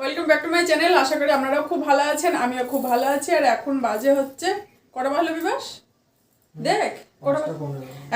Welcome back to my channel আশা করি আপনারাও খুব ভালো আছেন আমিও খুব ভালো আছি। আর এখন বাজে হচ্ছে কটা ভালো বিবাস দেখ কটা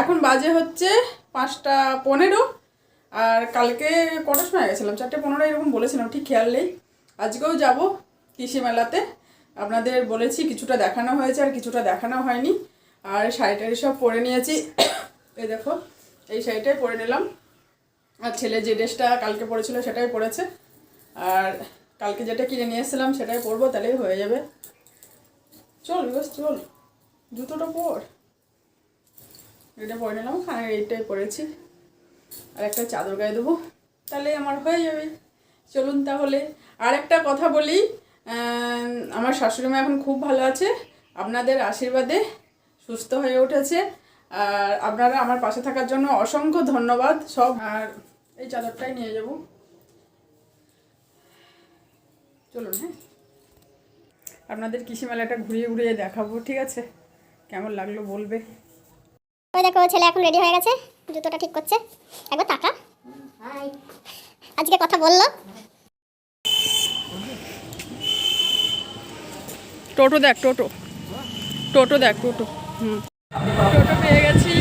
এখন বাজে হচ্ছে পাঁচটা পনেরো। আর কালকে কটার সময় গেছিলাম? চারটে পনেরো এরকম বলেছিলাম ঠিক খেয়াল নেই। আজকেও যাব কৃষি মেলাতে। আপনাদের বলেছি কিছুটা দেখানো হয়েছে আর কিছুটা দেখানো হয়নি। আর শাড়িটারি সব পরে নিয়েছি। এই দেখো এই শাড়িটাই পরে নিলাম। আর ছেলে যে ড্রেসটা কালকে পরেছিল সেটাই পরেছে। আর কালকে যেটা কিনে নিয়ে এসেছিলাম সেটাই পরবো, তাহলেই হয়ে যাবে। চল বিকজ চল। জুতোটা পর। এটা পরে নিলাম আর এইটাই পরেছি। আর একটা চাদর গায়ে দেবো তাহলে আমার হয়ে যাবে। চলুন তাহলে আর একটা কথা বলি। আমার শাশুড়ি মা এখন খুব ভালো আছে, আপনাদের আশীর্বাদে সুস্থ হয়ে উঠেছে। আর আপনারা আমার পাশে থাকার জন্য অসংখ্য ধন্যবাদ, সব। আর এই চাদরটাই নিয়ে যাব। চলুন হ্যাঁ। আপনাদের কৃষি মেলাটা ঘুরিয়ে ঘুরিয়ে দেখাবো ঠিক আছে? কেমন লাগল বলবে? ওই দেখো ছেলে এখন রেডি হয়ে গেছে জুতোটা ঠিক করছে। একবার টাকা আজকে কথা বলল। টোটো দেখ টোটো। টোটো দেখ টোটো। হুম। টোটো পেয়ে গেছি।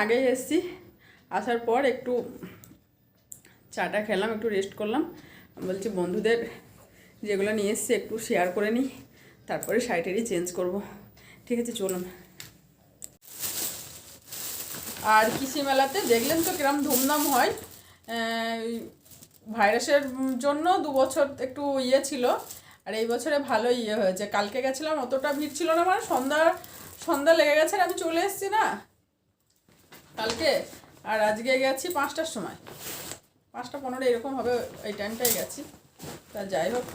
আগেই এসেছি। আসার পর একটু চাটা খেলাম, একটু রেস্ট করলাম। বলছি, বন্ধুদের যেগুলো নিয়ে এসছি একটু শেয়ার করে নিই, তারপরে শাড়িটারি চেঞ্জ করব। ঠিক আছে, চলুন। আর কৃষি মেলাতে দেখলেন তো কিরম ধুমধাম হয়? ভাইরাসের জন্য দু বছর একটু ইয়ে ছিল, আর এই বছরে ভালো ইয়ে হয়েছে। কালকে গেছিলাম, অতটা ভিড় ছিল না মানে সন্ধ্যা সন্ধ্যা লেগে গেছে আর আমি চলে এসেছি না। কালকে আর আজকে গেছি পাঁচটার সময়। পাঁচটা পনেরো এরকম হবে, এই টাইমটাই গেছি। তা যাই হোক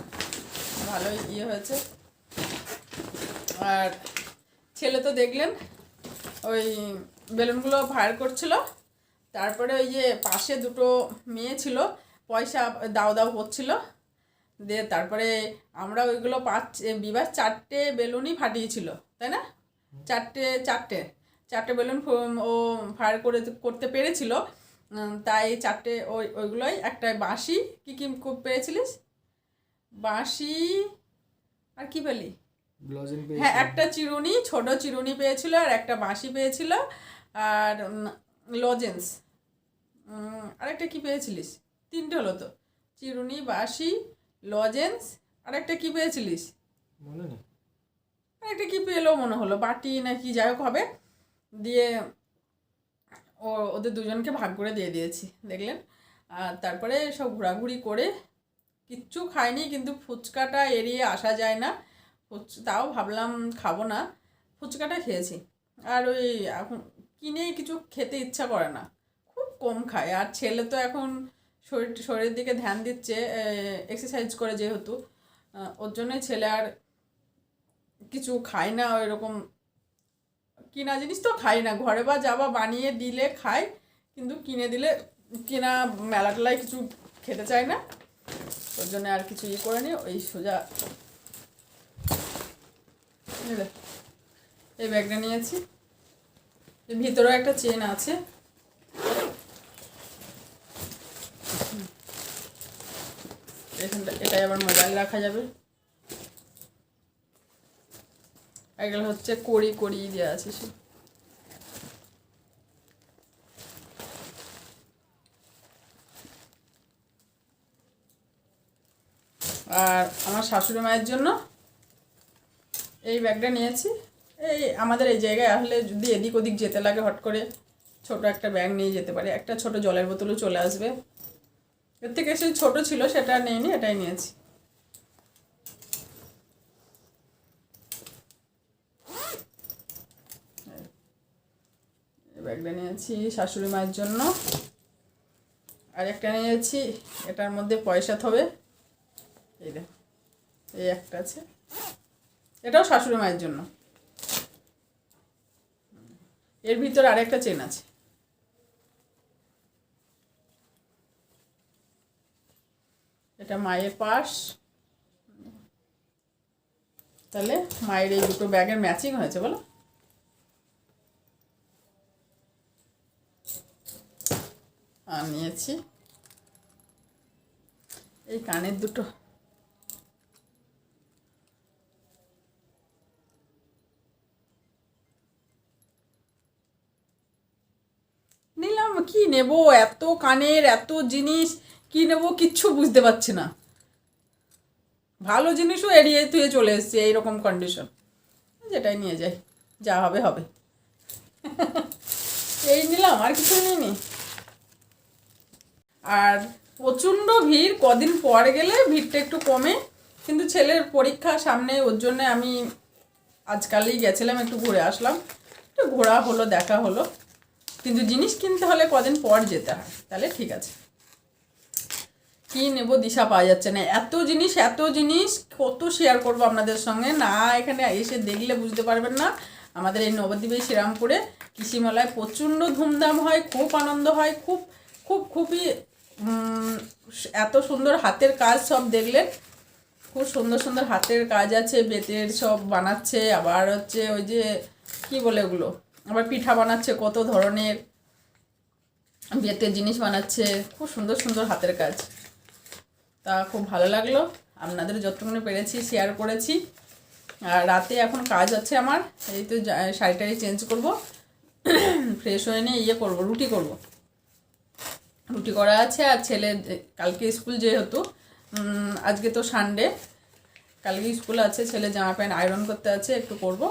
ভালোই ইয়ে হয়েছে। আর ছেলে তো দেখলেন, ওই বেলুনগুলো ফায়ার করছিল। তারপরে ওই যে পাশে দুটো মেয়ে ছিল, পয়সা দাও দাও করছিল। দিয়ে তারপরে আমরা ওইগুলো পাঁচ বিবাহ চারটে বেলুনই ফাটিয়েছিল, তাই না? চারটে চারটে। চারটে বেলুন ও ফায়ার করে করতে পেরেছিল। তাই চারটে ওই ওইগুলোই। একটা বাঁশি। কী কী খুব পেয়েছিলিস? বাঁশি আর কি পেলি? ব্লাউজিং হ্যাঁ একটা চিরুনি ছোট চিরুনি পেয়েছিল আর একটা বাঁশি পেয়েছিল। আর লজেন্স। আর একটা কি পেয়েছিলিস? তিনটে হলো তো। চিরুনি বাঁশি লজেন্স। আর একটা কি পেয়েছিলিস? মনে নেই। আর একটা কি পেল মনে হলো? বাটি না কি? যাই হোক হবে। দিয়ে ও, ওদের দুজনকে ভাগ করে দিয়ে দিয়েছি, দেখলেন? আর তারপরে সব ঘোরাঘুরি করে কিচ্ছু খাইনি, কিন্তু ফুচকাটা এড়িয়ে আসা যায় না। তাও ভাবলাম খাব না, ফুচকাটা খেয়েছি। আর ওই এখন কিনে কিছু খেতে ইচ্ছা করে না, খুব কম খায়। আর ছেলে তো এখন শরীর, শরীরের দিকে ধ্যান দিচ্ছে এক্সারসাইজ করে যেহেতু ওর জন্যই ছেলে আর কিছু খায় না এরকম কিনা জিনিস তো খাই না। ঘরে বা যাবা বানিয়ে দিলে খাই, কিন্তু কিনে দিলে, কিনা মেলা টেলায় কিছু খেতে চায় না। ওর জন্য আর কিছু ইয়ে করে নি, ওই সোজা এই ব্যাগটা নিয়েছি। ভিতরেও একটা চেন আছে। এখানটা, এটাই আবার মোবাইল রাখা যাবে। এগুলো হচ্ছে কড়ি কড়ি দেওয়া আছে সে আর আমার শাশুড়ি মায়ের জন্য এই ব্যাগটা নিয়েছি। এই আমাদের এই জায়গায় আসলে যদি এদিক ওদিক যেতে লাগে, হট করে ছোট একটা ব্যাগ নিয়ে যেতে পারে। একটা ছোট জলের বোতলও চলে আসবে। এর থেকে সে ছোট ছিল, সেটা নিয়ে নি এটাই নিয়েছি। ব্যাগটা নিয়েছি শাশুড়ি মায়ের জন্য। আর একটা নিয়েছি, এটার মধ্যে পয়সা থবে। এই দেখ, এই একটা আছে। এটাও শাশুড়ি মায়ের জন্য। এর ভিতর আরেকটা চেন আছে। এটা মায়ের পাশ তাহলে মায়ের এই দুটো ব্যাগের ম্যাচিং হয়েছে, বলো। আর নিয়েছি। এই কানের দুটো। নিলাম, কি নেব? এত কানের, এত জিনিস, কি নেব কিচ্ছু বুঝতে পারছি না। ভালো জিনিসও এড়িয়ে তুই চলে এসছি এইরকম কন্ডিশন যেটাই নিয়ে যাই, যা হবে হবে। এই নিলাম, আর কিছু নিইনি। আর প্রচণ্ড ভিড়, কদিন পর গেলে ভিড়টা একটু কমে। কিন্তু ছেলের পরীক্ষা সামনে, ওর জন্য আমি আজকালই গেছিলাম, একটু ঘুরে আসলাম। একটু ঘোরা হলো, দেখা হলো। কিন্তু জিনিস কিনতে হলে কদিন পর যেতে হয়। তাহলে ঠিক আছে। কি নেব, দিশা পাওয়া যাচ্ছে না। এত জিনিস এত জিনিস, কত শেয়ার করব আপনাদের সঙ্গে? না, এখানে এসে দেখলে বুঝতে পারবেন না। আমাদের এই নবদ্বীপে শ্রীরামপুরে কৃষিমেলায় প্রচণ্ড ধুমধাম হয়, খুব আনন্দ হয়, খুব খুব, খুবই এত সুন্দর হাতের কাজ সব দেখলেন। খুব সুন্দর সুন্দর হাতের কাজ আছে, বেতের সব বানাচ্ছে, আবার হচ্ছে ওই যে, কি বলে ওগুলো? আবার পিঠা বানাচ্ছে, কত ধরনের বেতের জিনিস বানাচ্ছে। খুব সুন্দর সুন্দর হাতের কাজ। তা খুব ভালো লাগল। আপনাদের যতটুকুনি পেরেছি শেয়ার করেছি। আর রাতে এখন কাজ আছে আমার, এই তো শাড়ি টাড়ি চেঞ্জ করব। ফ্রেশ হয়ে নিয়ে ইয়ে করব, রুটি করব। রুটি করা আছে আর ছেলে কালকে স্কুল যেহেতু আজকে তো সানডে কালকে স্কুল আছে, ছেলে জামা প্যান্ট আয়রন করতে আছে, একটু করব।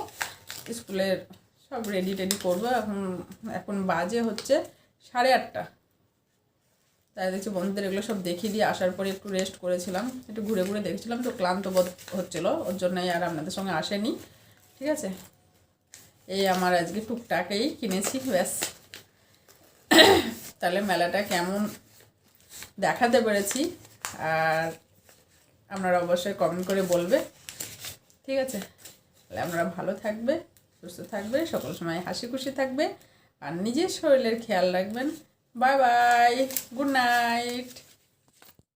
স্কুলের সব রেডি টেডি করব। এখন এখন বাজে হচ্ছে সাড়ে আটটা। তাই দেখছি বন্ধুদের এগুলো সব দেখিয়ে দিয়ে আসার পরে একটু রেস্ট করেছিলাম। একটু ঘুরে ঘুরে দেখছিলাম তো ক্লান্ত বোধ হচ্ছিল। ওর জন্যই আর আপনাদের সঙ্গে আসেনি। ঠিক আছে? এই আমার আজকে টুকটাকেই কিনেছি, ব্যাস। তাহলে মেলাটা কেমন দেখাতে পেরেছি আর আপনারা অবশ্যই কমেন্ট করে বলবে। ঠিক আছে? তাহলে আপনারা ভালো থাকবে, সুস্থ থাকবে, সকল সময় হাসি খুশি থাকবে আর নিজের শরীরের খেয়াল রাখবেন। Bye bye good night